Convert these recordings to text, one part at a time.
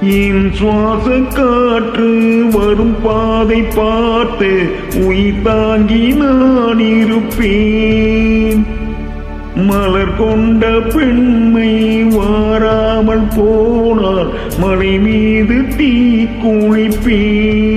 என் சுவாச காற்று வரும் பாதை பார்த்து உயிர் தாங்கி நான் இருப்பேன். மலர் கொண்ட பெண்மை வாராமல் போனால் மலை மீது தீ குளிப்பேன்.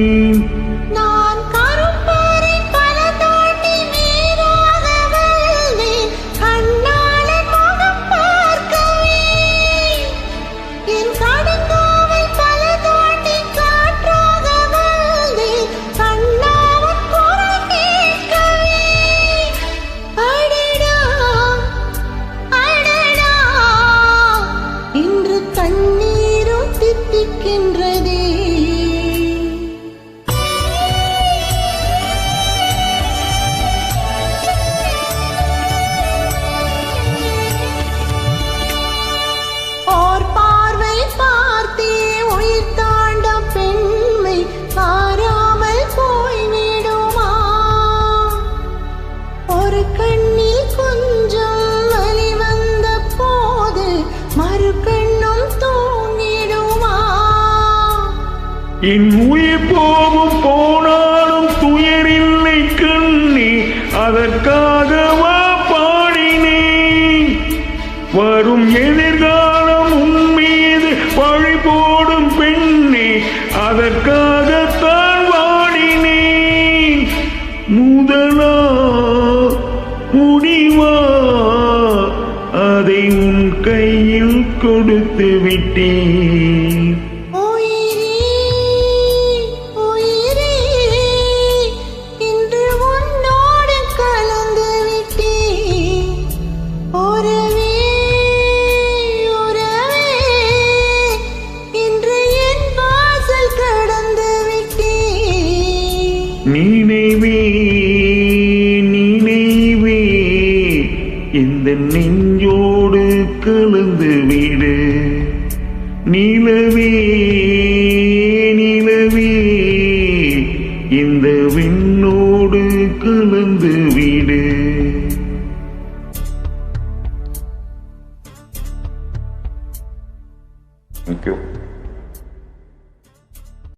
என்று கண்ணீரும் என் உயிர் போகும் போனாலும் துயரில்லை கண்ணி அதற்காகவா பாடினேன்? வரும் எதிர்காலம் உன் மீது பழி போடும் பெண்ணே அதற்காகத்தான் வாடினேன். முதலா முடிவா? அதை உன் கையில் கொடுத்து விட்டேன். நினைவே நினைவே. இந்த நெஞ்சோடு கலந்து விடு. நிலவே நிலவே. இந்த விண்ணோடு கலந்து விடு.